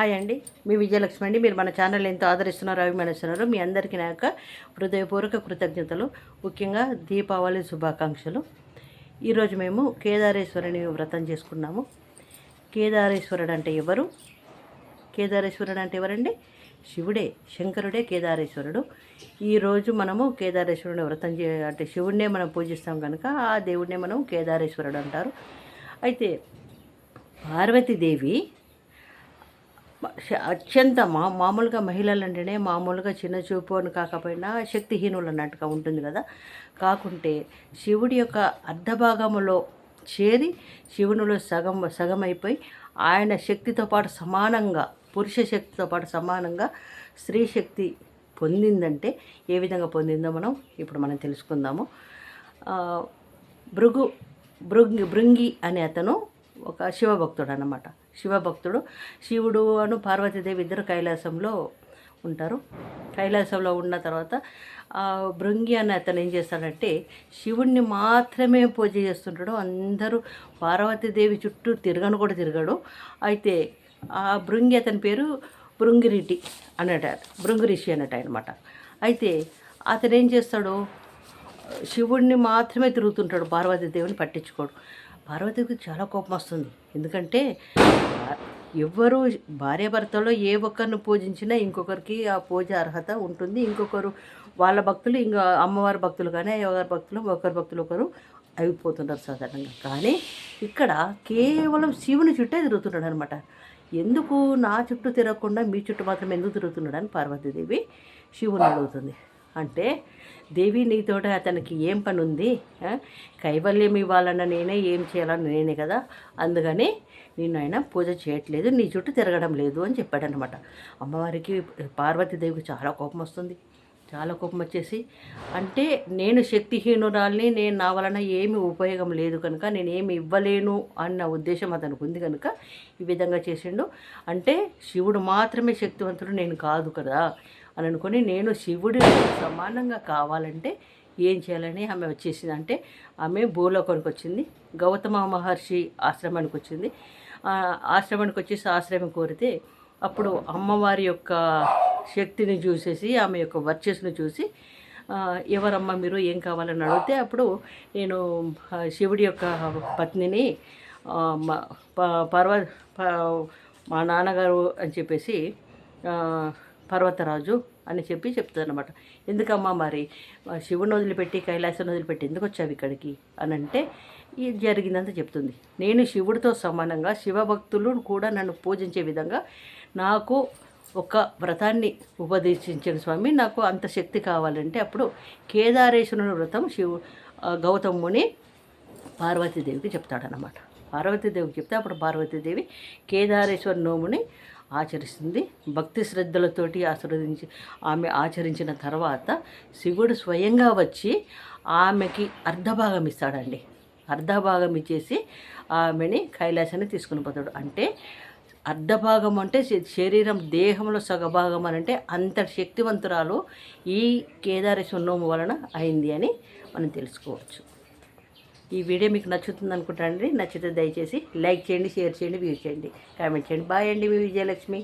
Hi అండి. మీ విజయలక్ష్మి అండి. మీరు మన ఛానల్ ఎంతో ఆదరిస్తున్నారు అభిమానిస్తున్నారు. మీ అందరికీ నా యొక్క హృదయపూర్వక కృతజ్ఞతలు. ముఖ్యంగా దీపావళి శుభాకాంక్షలు. ఈరోజు మేము కేదారేశ్వరుని వ్రతం చేసుకున్నాము. కేదారేశ్వరుడు అంటే ఎవరు? కేదారేశ్వరుడు అంటే ఎవరండి? శివుడే శంకరుడే కేదారేశ్వరుడు. ఈరోజు మనము కేదారేశ్వరుని వ్రతం చే అంటే శివుడినే మనం పూజిస్తాం కనుక ఆ దేవుడినే మనం కేదారేశ్వరుడు అంటారు. అయితే పార్వతీదేవి అత్యంత మా మామూలుగా మహిళలు అంటేనే మామూలుగా చిన్న చూపు అని కాకపోయినా శక్తిహీనులు అన్నట్టుగా ఉంటుంది కదా. కాకుంటే శివుడి యొక్క అర్ధభాగములో చేరి శివునిలో సగం సగం అయిపోయి ఆయన శక్తితో పాటు సమానంగా పురుష శక్తితో పాటు సమానంగా స్త్రీ శక్తి పొందిందంటే ఏ విధంగా పొందిందో మనం ఇప్పుడు మనం తెలుసుకుందాము. భృగు భృంగి భృంగి అనే అతను ఒక శివభక్తుడు అనమాట శివభక్తుడు. శివుడు అను పార్వతీదేవి ఇద్దరు కైలాసంలో ఉంటారు. కైలాసంలో ఉన్న తర్వాత భృంగి అని అతను ఏం చేస్తాడంటే శివుణ్ణి మాత్రమే పూజ చేస్తుంటాడు. అందరూ పార్వతీదేవి చుట్టూ తిరగను కూడా తిరగడు. అయితే ఆ భృంగి అతని పేరు భృంగిరిటి అన్నట భృంగిరిషి అన్నట్టు అనమాట అయితే అతను ఏం చేస్తాడు? శివుణ్ణి మాత్రమే తిరుగుతుంటాడు. పార్వతీదేవిని పట్టించుకోడు. పార్వతికి చాలా కోపం వస్తుంది. ఎందుకంటే ఎవ్వరు భార్యాభర్తలో ఏ ఒక్కరిని పూజించినా ఇంకొకరికి ఆ పూజ అర్హత ఉంటుంది. ఇంకొకరు వాళ్ళ భక్తులు ఇంకా అమ్మవారి భక్తులు కానీ అయ్యవారి భక్తులు ఒకరి భక్తులు ఒకరు అయిపోతుంటారు సాధారణంగా. కానీ ఇక్కడ కేవలం శివుని చుట్టే తిరుగుతున్నాడు అనమాట ఎందుకు నా చుట్టూ తిరగకుండా మీ చుట్టూ మాత్రం ఎందుకు తిరుగుతున్నాడు అని పార్వతీదేవి శివుని అడుగుతుంది. అంటే దేవి నీతోట అతనికి ఏం పని ఉంది కైవల్యం ఇవ్వాలన్న నేనే ఏం చేయాలన్న నేనే కదా? అందుకని నేను ఆయన పూజ చేయట్లేదు నీ చుట్టూ తిరగడం లేదు అని చెప్పాడనమాట అమ్మవారికి పార్వతీదేవికి చాలా కోపం వస్తుంది. చాలా కోపం వచ్చేసి అంటే నేను శక్తిహీనురాల్ని నేను నా వలన ఏమి ఉపయోగం లేదు కనుక నేను ఏమి ఇవ్వలేను అన్న ఉద్దేశం అతనికి ఉంది కనుక ఈ విధంగా చేసిండు. అంటే శివుడు మాత్రమే శక్తివంతుడు నేను కాదు కదా. అని అనుకొని నేను శివుడి సమానంగా కావాలంటే ఏం చేయాలని ఆమె వచ్చేసింది. అంటే ఆమె భూలోకానికి వచ్చింది. గౌతమ మహర్షి ఆశ్రమానికి వచ్చింది. ఆశ్రమానికి వచ్చేసి ఆశ్రమం కోరితే అప్పుడు అమ్మవారి యొక్క శక్తిని చూసేసి ఆమె యొక్క వర్చస్సును చూసి ఎవరమ్మ ఎవరమ్మా మీరు? ఏం కావాలని అడిగితే అప్పుడు నేను శివుడి యొక్క పత్నిని ప- పర్వ ప- మా నాన్నగారు అని చెప్పేసి పర్వతరాజు అని చెప్పి చెప్తుందన్నమాట. ఎందుకమ్మా మరి? శివుని వదిలిపెట్టి కైలాసం వదిలిపెట్టి ఎందుకు వచ్చావు ఇక్కడికి? అని అంటే ఇది జరిగిందంతా చెప్తుంది. నేను శివుడితో సమానంగా శివభక్తులు కూడా నన్ను పూజించే విధంగా నాకు ఒక వ్రతాన్ని ఉపదేశించిన స్వామి నాకు అంత శక్తి కావాలంటే అప్పుడు కేదారేశ్వరుని వ్రతం శివు ఆ, గౌతముని పార్వతీదేవికి చెప్తాడనమాట పార్వతీదేవికి చెప్తే అప్పుడు పార్వతీదేవి కేదారేశ్వర నోముని ఆచరిస్తుంది. భక్తి శ్రద్ధలతోటి ఆశీర్వదించి ఆమె ఆచరించిన తర్వాత శివుడు స్వయంగా వచ్చి ఆమెకి అర్ధభాగం ఇస్తాడండి. అర్ధభాగం ఇచ్చేసి ఆమెని కైలాసాన్ని తీసుకుని పోతాడు. అంటే అర్ధభాగం అంటే శరీరం దేహంలో సగభాగం అని అంటే అంత శక్తివంతురాలు ఈ కేదారేశ్వర నోము వలన అయింది అని మనం తెలుసుకోవచ్చు. ఈ వీడియో మీకు నచ్చుతుంది అనుకుంటానండి నచ్చితే దయచేసి లైక్ చేయండి షేర్ చేయండి వ్యూ చేయండి. కామెంట్ చేయండి. బాయ్ అండి మీ విజయలక్ష్మి.